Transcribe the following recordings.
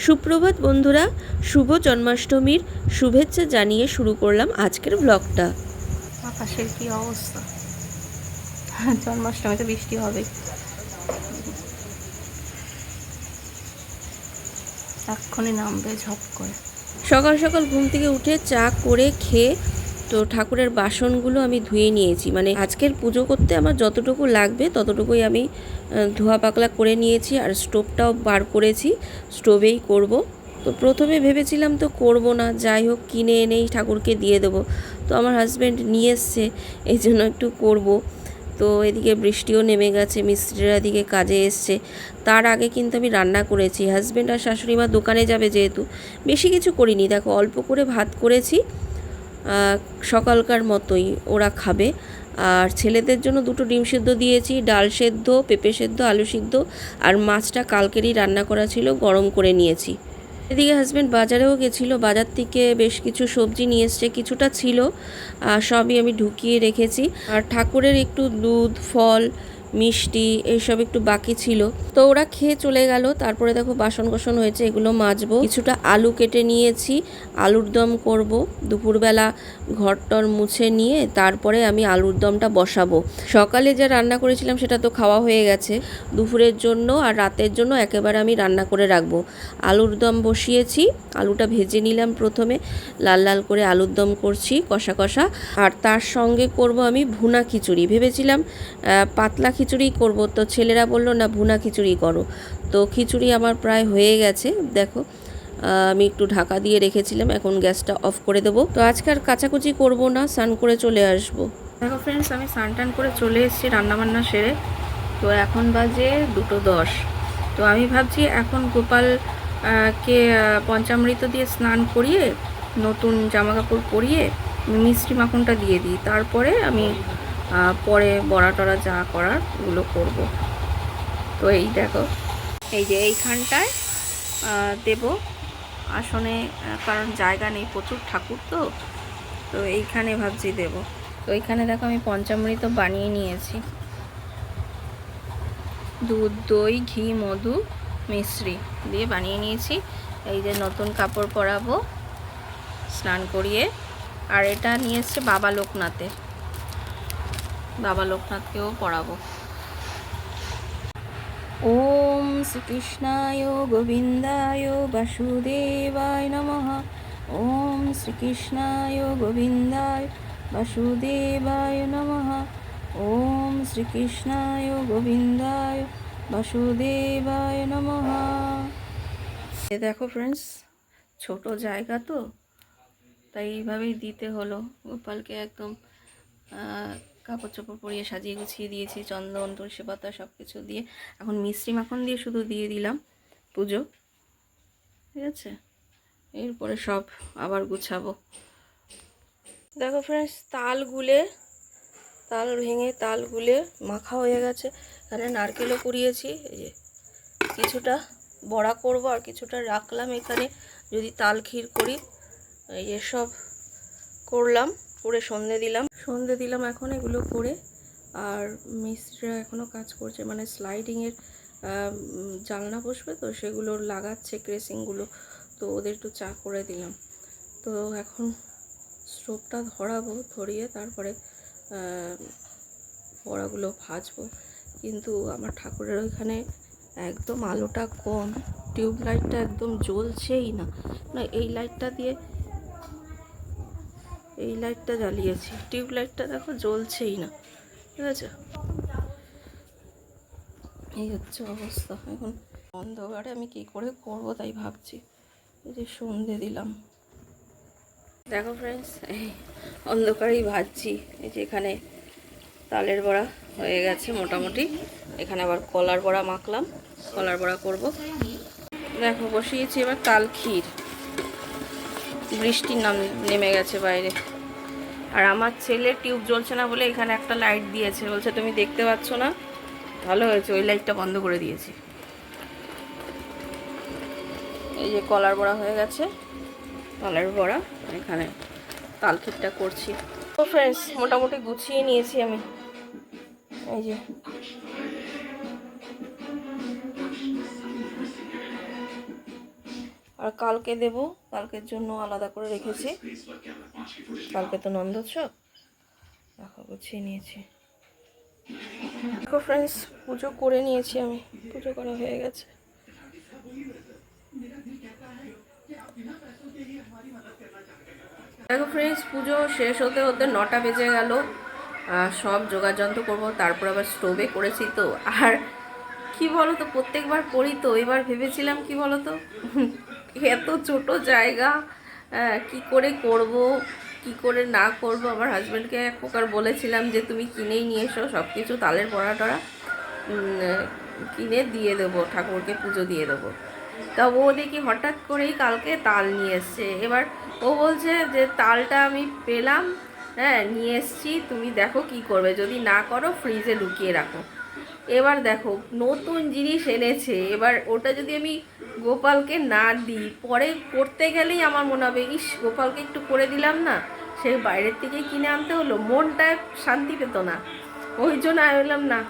সুপ্রভাত বন্ধুরা শুভ জন্মাষ্টমীর শুভেচ্ছা জানিয়ে শুরু করলাম আজকের ব্লগটা আকাশের কি অবস্থা? জন্মাষ্টমীতে বৃষ্টি হবে। এক্ষুনি নামবে ঝপ করে। সকাল সকাল ঘুম থেকে উঠে চা করে খেয়ে তো ঠাকুরের বাসনগুলো আমি ধুয়ে নিয়েছি। মানে আজকের পুজো করতে আমার যতটুকু লাগবে ততটুকুই আমি ধোয়া পাকলা করে নিয়েছি আর স্টোভটাও বার করেছি, স্টোভেই করব। তো প্রথমে ভেবেছিলাম তো করব না, যাই হোক কিনে এনেই ঠাকুরকে দিয়ে দেবো। তো আমার হাজব্যান্ড নিয়ে এসছে, এই জন্য একটু করব। তো এদিকে বৃষ্টিও নেমে গেছে, মিস্ত্রিরা এদিকে কাজে এসছে। তার আগে কিন্তু আমি রান্না করেছি। হাজব্যান্ড আর শাশুড়ি মা দোকানে যাবে যেহেতু, বেশি কিছু করিনি। দেখো অল্প করে ভাত করেছি সকালকার মতোই ওরা খাবে। আর ছেলেদের জন্য দুটো ডিম সেদ্ধ দিয়েছি, ডাল সেদ্ধ, পেঁপে সেদ্ধ, আলু সিদ্ধ। আর মাছটা কালকেরই রান্না করা ছিল, গরম করে নিয়েছি। এদিকে হাজব্যান্ড বাজারেও গেছিল, বাজার থেকে বেশ কিছু সবজি নিয়ে এসছে, কিছুটা ছিল সবই আমি ঢুকিয়ে রেখেছি। আর ঠাকুরের একটু দুধ, ফল মিষ্টি, এইসব একটু বাকি ছিল। তো ওরা খেয়ে চলে গেল। তারপরে দেখো বাসন কোসন হয়েছে, এগুলো মাজবো। কিছুটা আলু কেটে নিয়েছি, আলুর দম করব। দুপুরবেলা ঘরটর মুছে নিয়ে তারপরে আমি আলুর দমটা বসাবো। সকালে যা রান্না করেছিলাম সেটা তো খাওয়া হয়ে গেছে। দুপুরের জন্য আর রাতের জন্য একেবারে আমি রান্না করে রাখব। আলুর দম বসিয়েছি, আলুটা ভেজে নিলাম প্রথমে। লাল লাল করে আলুর দম করছি কষা কষা। আর তার সঙ্গে করব আমি ভুনা খিচুড়ি। ভেবেছিলাম পাতলা খিচুড়ি করব। তো ছেলেরা বলল, না, ভুনা খিচুড়ি করো। তো খিচুড়ি আমার প্রায় হয়ে গেছে, দেখো। আমি একটু ঢাকা দিয়ে রেখেছিলাম, এখন গ্যাসটা অফ করে দেবো। তো আজকে আর কাচাকুচি করব না, স্নান করে চলে আসব। দেখো ফ্রেন্ডস আমি স্নান টান করে চলে এসেছি রান্নাবান্না সেরে। তো এখন বাজে দুটো দশ। তো আমি ভাবছি এখন গোপাল কে পঞ্চামৃত দিয়ে স্নান করিয়ে, নতুন জামা কাপড় পরিয়ে, মিষ্টি মাখনটা দিয়ে দিই। তারপরে আমি পরে বড়া টড়া যা করার ওগুলো করব। তো এই দেখো, এই যে এইখানটায় দেব। আসনে কারণ জায়গা নেই প্রচুর ঠাকুর তো তো এইখানে ভাবছি দেব। তো এইখানে দেখো আমি পঞ্চামৃত বানিয়ে নিয়েছি। দুধ, দই, ঘি, মধু, মিশ্রি দিয়ে বানিয়ে নিয়েছি। এই যে নতুন কাপড় পরাবো, স্নান করিয়ে। আর এটা নিয়ে এসছে বাবা লোকনাথের। বাবা লোকনাথকেও পড়াবো। ওম শ্রীকৃষ্ণায় গোবিন্দায় বাসুদেবায় নমঃ। ওম শ্রীকৃষ্ণায় গোবিন্দায় বাসুদেবায় নমঃ। ওম শ্রীকৃষ্ণায় গোবিন্দায় বাসুদেবায় নমঃ। দেখো ফ্রেন্ডস ছোট জায়গা তো, তাই এইভাবেই দিতে হলো। গোপালকে একদম কাপড় চোপড় পরিয়ে সাজিয়ে গুছিয়ে দিয়েছি, চন্দন, তুলসী পাতা সব কিছু দিয়ে। এখন মিষ্টি মাখন দিয়ে শুধু দিয়ে দিলাম পুজো। ঠিক আছে? এরপরে সব আবার গুছাবো। দেখো ফ্রেন্ডস তাল গুলে, তাল ভেঙে তাল গুলে মাখা হয়ে গেছে। এখানে নারকেলও কুড়িয়েছি, এই যে কিছুটা বড়া করব আর কিছুটা রাখলাম এখানে। যদি তাল ক্ষীর করি, এই সব করলাম। করে সন্ধে দিলাম। সন্ধে দিলাম এখন এগুলো করে। আর মিস্ত্রিরা এখনও কাজ করছে মানে স্লাইডিংয়ের জানলা বসবে তো, সেগুলো লাগাচ্ছে ক্রেসিংগুলো তো ওদের একটু চা করে দিলাম। তো এখন স্টোভটা ধরাবো, ধরিয়ে তারপরে বড়াগুলো ভাজবো। কিন্তু আমার ঠাকুরের ওইখানে একদম আলোটা কম। টিউব লাইটটা একদম জ্বলছেই না। না এই লাইটটা দিয়ে এই লাইটটা জ্বালিয়েছি। টিউব লাইটটা দেখো জ্বলছেই না, ঠিক আছে? এই হচ্ছে অবস্থা। এখন অন্ধকারে আমি কি করে করব তাই ভাবছি। এই যে সন্ধে দিলাম। দেখো ফ্রেন্ডস এই অন্ধকারেই ভাজছি। এই যে এখানে তালের বড়া হয়ে গেছে মোটামুটি। এখানে আবার কলার বড়া মাখলাম। কলার বড়া করব। দেখো, বসিয়েছি এবার তাল ক্ষীর। বৃষ্টির নাম, নেমে গেছে বাইরে। আর আমার ছেলে টিউব জ্বলছে না বলে এখানে একটা লাইট দিয়েছে। বলছে, তুমি দেখতে পাচ্ছ না? ভালো হয়েছে, ওই লাইটটা বন্ধ করে দিয়েছি। এই যে কলার বড়া হয়ে গেছে। কলার বড়া এখানে তাল ক্ষীরটা করছি। তো ফ্রেন্ডস মোটামুটি গুছিয়ে নিয়েছি আমি। এই যে আর কালকে দেব। কালকের জন্য আলাদা করে রেখেছি। কালকে তো নন্দোৎসব। দেখো, গুছিয়ে নিয়েছি। দেখো ফ্রেন্ডস পুজো করে নিয়েছি আমি। পুজো করা হয়ে গেছে। দেখো ফ্রেন্ডস পুজো শেষ হতে হতে নটা বেজে গেল। সব যোগাযন্ত্র করব। তারপর আবার স্টোভে করেছি তো। আর কি বলো তো প্রত্যেকবার করি তো। এবার ভেবেছিলাম কি বলো তো এত ছোট জায়গা কি করে করব, কি করে না করব? আমার হাজব্যান্ডকে এক প্রকার বলেছিলাম যে, তুমি কিনেই নিয়ে এসো সব কিছু তালের বড়া টড়া কিনে দিয়ে দেবো, ঠাকুরকে পুজো দিয়ে দেবো। তা ও দেখি হঠাৎ করেই কালকে তাল নিয়ে এসছে। এবার ও বলছে যে, তালটা আমি পেলাম হ্যাঁ নিয়ে এসছি, তুমি দেখো কি করবে। যদি না করো ফ্রিজে লুকিয়ে রাখো। এবার দেখো, নতুন জিনিস এনেছে। এবার ওটা যদি আমি গোপালকে না দিই, পরে করতে গেলেই আমার মনে হবে, ইস, গোপালকে একটু করে দিলাম না। সে বাইরের থেকে কিনে আনতে হলো, মনটা শান্তি পেত না। ওই জন্য আমি বললাম, না,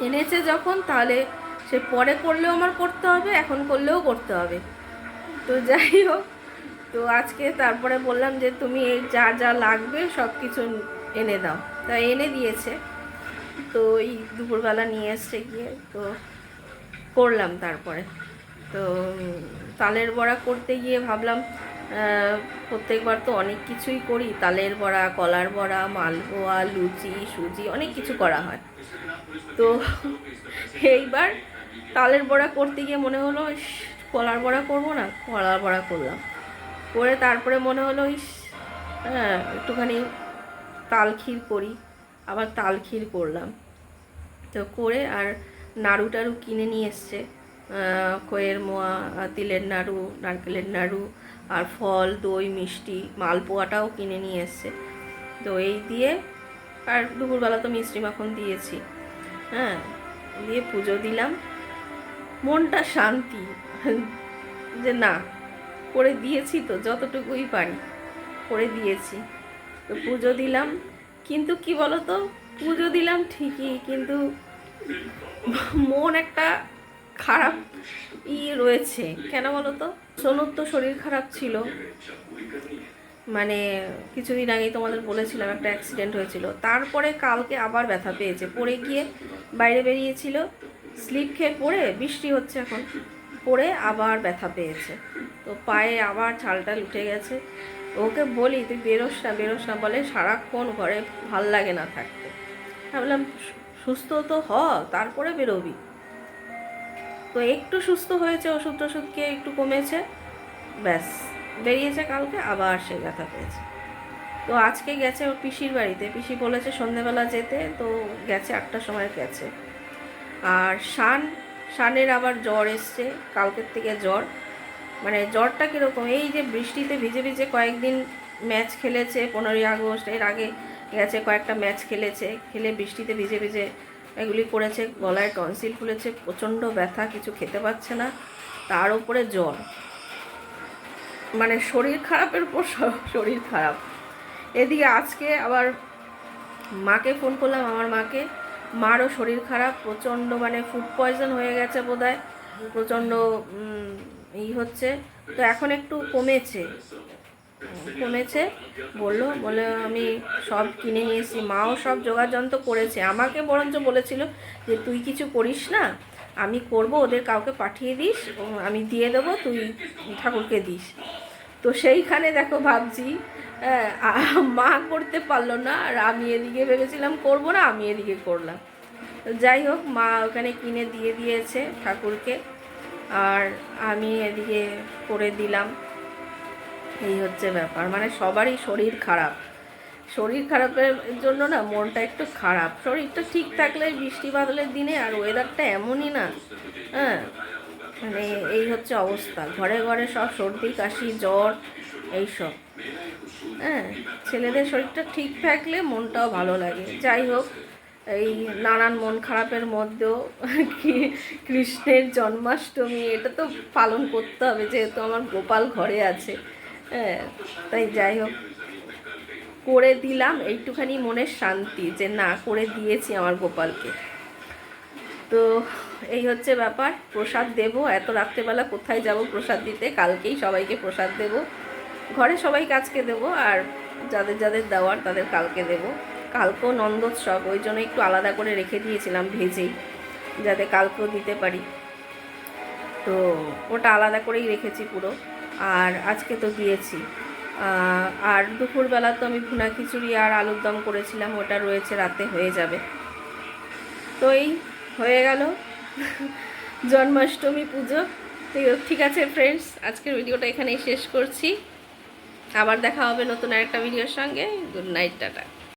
এনেছে যখন, তাহলে সে পরে করলেও আমার করতে হবে, এখন করলেও করতে হবে। তো যাই হোক, তো আজকে তারপরে বললাম যে, তুমি এই যা যা লাগবে সব কিছু এনে দাও। তা এনে দিয়েছে। তো এই দুপুরবেলা নিয়ে এসছে গিয়ে তো করলাম তারপরে। তো তালের বড়া করতে গিয়ে ভাবলাম প্রত্যেকবার তো অনেক কিছুই করি। তালের বড়া, কলার বড়া, মালপোয়া, লুচি, সুজি অনেক কিছু করা হয়। তো এইবার তালের বড়া করতে গিয়ে মনে হলো কলার বড়া করব না? কলার বড়া করলাম। করে তারপরে মনে হলো, ইস হ্যাঁ একটুখানি তাল ক্ষীর করি। আবার তাল ক্ষীর করলাম। তো করে আর নাড়ু টাড়ু কিনে নিয়ে এসছে। খইয়ের মোয়া, তিলের নাড়ু, নারকেলের নাড়ু আর ফল, দই, মিষ্টি, মালপোয়াটাও কিনে নিয়ে এসছে। তো এই দিয়ে আর দুপুরবেলা তো মিষ্টি মাখন দিয়েছি। হ্যাঁ দিয়ে পুজো দিলাম। মনটা শান্তি। যে না, করে দিয়েছি তো, যতটুকুই পারি, করে দিয়েছি। তো পুজো দিলাম। কিন্তু কি বলো তো পুজো দিলাম ঠিকই, কিন্তু মন একটা খারাপ ই রয়েছে। কেন বলো তো সোনুর তো শরীর খারাপ ছিল। মানে কিছুদিন আগেই তোমাদের বলেছিলাম একটা অ্যাক্সিডেন্ট হয়েছিল। তারপরে কালকে আবার ব্যথা পেয়েছে। পড়ে গিয়ে বাইরে বেরিয়েছিল। স্লিপ খেয়ে পড়ে, বৃষ্টি হচ্ছে এখন। পড়ে আবার ব্যথা পেয়েছে। তো পায়ে আবার ছালটাল উঠে গেছে। ওকে বলি, তুই বেরোস না বেরোস না। বলে সারাক্ষণ ঘরে ভালো লাগে না থাকতে। ভাবলাম সুস্থ তো হ, তারপরে বেরোবি। তো একটু সুস্থ হয়েছে ওষুধ টষুধ খেয়ে একটু কমেছে। ব্যাস, বেরিয়েছে কালকে, আবার সে ব্যথা পেয়েছে। তো আজকে গেছে ওর পিসির বাড়িতে। পিসি বলেছে সন্ধেবেলা যেতে, তো গেছে আটটার সময় গেছে। আর শান, শানের আবার জ্বর এসছে, কালকের থেকে জ্বর। মানে জ্বরটা কীরকম? এই যে বৃষ্টিতে ভিজে ভিজে কয়েকদিন ম্যাচ খেলেছে, পনেরোই আগস্ট, এর আগে গেছে কয়েকটা ম্যাচ খেলেছে, খেলে বৃষ্টিতে ভিজে ভিজে এগুলি করেছে, গলায় টনসিল ফুলেছে, প্রচণ্ড ব্যথা, কিছু খেতে পাচ্ছে না, তার উপরে জ্বর। মানে শরীর খারাপের উপর শরীর খারাপ। এদিকে আজকে আবার মাকে ফোন করলাম, আমার মাকে। মারও শরীর খারাপ, প্রচণ্ড মানে ফুড পয়জন হয়ে গেছে বোধহয়। প্রচণ্ড উম, ই হচ্ছে তো এখন একটু কমেছে। কমেছে বলল বলে আমি সব কিনে নিয়েছি মাও সব যোগাযন্ত্র করেছে। আমাকে বরঞ্চ বলেছিল যে তুই কিছু করিস না আমি করব ওদের কাউকে পাঠিয়ে দিস আমি দিয়ে দেবো তুই ঠাকুরকে দিস। তো সেইখানে দেখো ভাবছি হ্যাঁ, মা করতে পারল না আর আমি এদিকে ভেবেছিলাম করব না আমি এদিকে করলাম। যাই হোক মা ওখানে কিনে দিয়ে দিয়েছে ঠাকুরকে। আর আমি এদিকে করে দিলাম। এই হচ্ছে ব্যাপার। মানে সবারই শরীর খারাপ। শরীর খারাপের জন্য না মনটা একটু খারাপ। শরীরটা ঠিক থাকলে বৃষ্টি বাদলের দিনে আর ওয়েদারটা এমনই না। হ্যাঁ? মানে এই হচ্ছে অবস্থা। ঘরে ঘরে সব সর্দি, কাশি, জ্বর, এইসব। হ্যাঁ? ছেলেদের শরীরটা ঠিক থাকলে মনটাও ভালো লাগে। যাই হোক এই নানান মন খারাপের মধ্যেও কি কৃষ্ণের জন্মাষ্টমী, এটা তো পালন করতে হবে যেহেতু আমার গোপাল ঘরে আছে। হ্যাঁ তাই যাই হোক। করে দিলাম, এইটুখানি মনের শান্তি যে না, করে দিয়েছি আমার গোপালকে। তো এই হচ্ছে ব্যাপার, প্রসাদ দেব, এত রাত্রেবেলা কোথায় যাব প্রসাদ দিতে? কালকেই সবাইকে প্রসাদ দেব। ঘরে সবাইকে আজকে দেব, আর যাদের যাদের দেওয়ার তাদের কালকে দেব। কালকেও নন্দোৎসব, ওই জন্য একটু আলাদা করে রেখে দিয়েছিলাম ভেজেই যাতে কালকেও দিতে পারি। তো ওটা আলাদা করেই রেখেছি পুরো, আর আজকে তো দিয়েছি। আর দুপুরবেলা তো আমি ভুনা খিচুড়ি আর আলুর দম করেছিলাম, ওটা রয়েছে, রাতে হয়ে যাবে। তো এই হয়ে গেল জন্মাষ্টমী পুজো। তো ঠিক আছে ফ্রেন্ডস আজকের ভিডিওটা এখানেই শেষ করছি। আবার দেখা হবে নতুন আরেকটা ভিডিওর সঙ্গে। Good night tata.